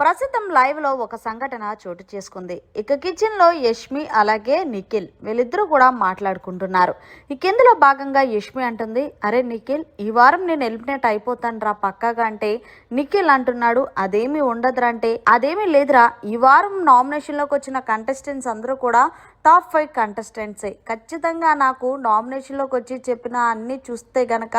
ప్రస్తుతం లైవ్లో ఒక సంఘటన చోటు చేసుకుంది. ఇక కిచెన్లో యష్మి అలాగే నిఖిల్ వీళ్ళిద్దరూ కూడా మాట్లాడుకుంటున్నారు. ఈ భాగంగా యష్మి అంటుంది అరే నిఖిల్ ఈ వారం నేను ఎలిమినేట్ అయిపోతాను రా పక్కాగా అంటే నిఖిల్ అంటున్నాడు అదేమీ ఉండదురా అంటే అదేమీ లేదురా ఈ వారం నామినేషన్లోకి వచ్చిన కంటెస్టెంట్స్ అందరూ కూడా టాప్ ఫైవ్ కంటెస్టెంట్సే. ఖచ్చితంగా నాకు నామినేషన్లోకి వచ్చి చెప్పిన అన్ని చూస్తే గనక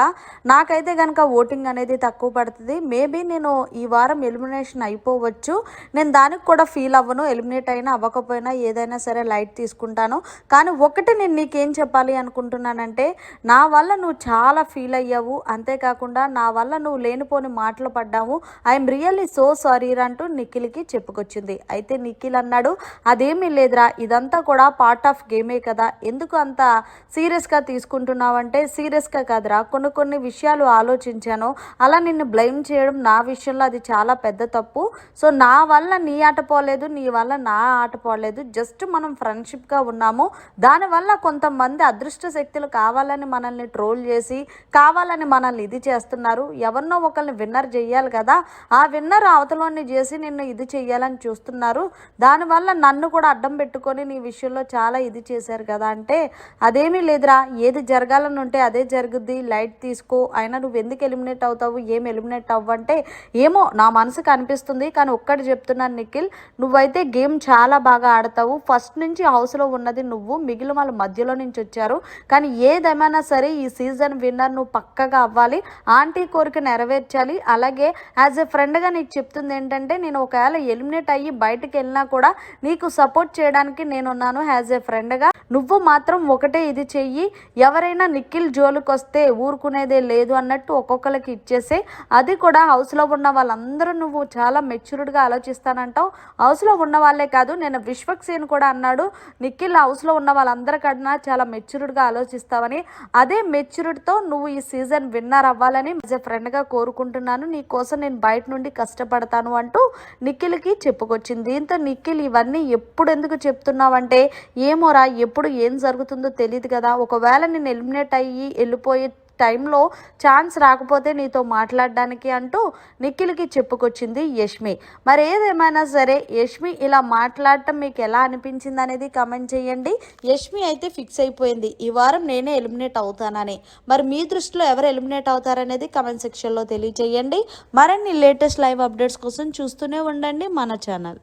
నాకైతే గనక ఓటింగ్ అనేది తక్కువ పడుతుంది. మేబీ నేను ఈ వారం ఎలిమినేషన్ అయిపోవచ్చు. నేను దానికి కూడా ఫీల్ అవ్వను. ఎలిమినేట్ అయినా అవ్వకపోయినా ఏదైనా సరే లైట్ తీసుకుంటాను. కానీ ఒకటి నేను నీకేం చెప్పాలి అనుకుంటున్నానంటే నా వల్ల నువ్వు చాలా ఫీల్ అయ్యావు. అంతేకాకుండా నా వల్ల నువ్వు లేనిపోని మాటలు పడ్డావు. ఐఎమ్ రియల్లీ సో సారీ అంటూ నిఖిల్కి చెప్పుకొచ్చింది. అయితే నిఖిల్ అన్నాడు అదేమీ లేదురా. ఇదంతా కూడా పార్ట్ ఆఫ్ గేమే కదా? ఎందుకు అంత సీరియస్గా తీసుకుంటున్నావంటే సీరియస్గా కాదురా. కొన్ని కొన్ని విషయాలు ఆలోచించాను. అలా నిన్ను బ్లేమ్ చేయడం నా విషయంలో అది చాలా పెద్ద తప్పు. సో నా వల్ల నీ ఆట పోలేదు నీ వల్ల నా ఆట పోలేదు. జస్ట్ మనం ఫ్రెండ్షిప్గా ఉన్నాము. దానివల్ల కొంతమంది అదృష్ట శక్తులు కావాలని మనల్ని ట్రోల్ చేసి కావాలని మనల్ని ఇది చేస్తున్నారు. ఎవరినో ఒకరిని విన్నర్ చేయాలి కదా. ఆ విన్నర్ అవతలోని చేసి నిన్ను ఇది చేయాలని చూస్తున్నారు. దానివల్ల నన్ను కూడా అడ్డం పెట్టుకొని నీ విషయంలో చాలా ఇది చేశారు కదా అంటే అదేమీ లేదురా ఏది జరగాలని ఉంటే అదే జరుగుద్ది లైట్ తీసుకో అయినా నువ్వు ఎందుకు ఎలిమినేట్ అవుతావు ఏం ఎలిమినేట్ అవ్వంటే ఏమో నా మనసుకు అనిపిస్తుంది కానీ ఒక్కటి చెప్తున్నాను నిఖిల్ నువ్వైతే గేమ్ చాలా బాగా ఆడతావు ఫస్ట్ నుంచి హౌస్లో ఉన్నది నువ్వు మిగిలిన వాళ్ళ మధ్యలో నుంచి వచ్చారు కానీ ఏదేమైనా సరే ఈ సీజన్ విన్నర్ నువ్వు పక్కగా అవ్వాలి ఆంటీ కోరిక నెరవేర్చాలి అలాగే యాజ్ ఎ ఫ్రెండ్గా నీకు చెప్తుంది ఏంటంటే నేను ఒకవేళ ఎలిమినేట్ అయ్యి బయటకు వెళ్ళినా కూడా నీకు సపోర్ట్ చేయడానికి నేనున్నాను యాజ్ ఏ ఫ్రెండ్గా నువ్వు మాత్రం ఒకటే ఇది చెయ్యి. ఎవరైనా నిఖిల్ జోలికి వస్తే ఊరుకునేదే లేదు అన్నట్టు ఒక్కొక్కరికి ఇచ్చేసే. అది కూడా హౌస్లో ఉన్న వాళ్ళందరూ నువ్వు చాలా మెచ్యూర్డ్గా ఆలోచిస్తానంటావు. హౌస్లో ఉన్న వాళ్ళే కాదు నేను విశ్వక్సేన్ కూడా అన్నాడు నిఖిల్ హౌస్లో ఉన్న వాళ్ళందరికన్నా చాలా మెచ్యూర్డ్గా ఆలోచిస్తావని. అదే మెచ్యూర్డ్తో నువ్వు ఈ సీజన్ విన్నర్ అవ్వాలని యాజ్ ఎ ఫ్రెండ్గా కోరుకుంటున్నాను. నీ కోసం నేను బయట నుండి కష్టపడతాను అంటూ నిఖిల్కి చెప్పుకొచ్చింది. దీంతో నిఖిల్ ఇవన్నీ ఎప్పుడు ఎందుకు చెప్తున్నావంటే ఏమోరా ఎప్పుడు ఏం జరుగుతుందో తెలియదు కదా. ఒకవేళ నేను ఎలిమినేట్ అయ్యి వెళ్ళిపోయే టైంలో ఛాన్స్ రాకపోతే నీతో మాట్లాడడానికి అంటూ నిఖిల్కి చెప్పుకొచ్చింది యష్మి. మరి ఏదేమైనా సరే యష్మి ఇలా మాట్లాడటం మీకు ఎలా అనిపించింది అనేది కమెంట్ చేయండి. యష్మి అయితే ఫిక్స్ అయిపోయింది. ఈ వారం నేనే ఎలిమినేట్ అవుతానని. మరి మీ దృష్టిలో ఎవరు ఎలిమినేట్ అవుతారనేది కమెంట్ సెక్షన్లో తెలియజేయండి మరిన్ని లేటెస్ట్ లైవ్ అప్డేట్స్ కోసం చూస్తూనే ఉండండి మన ఛానల్.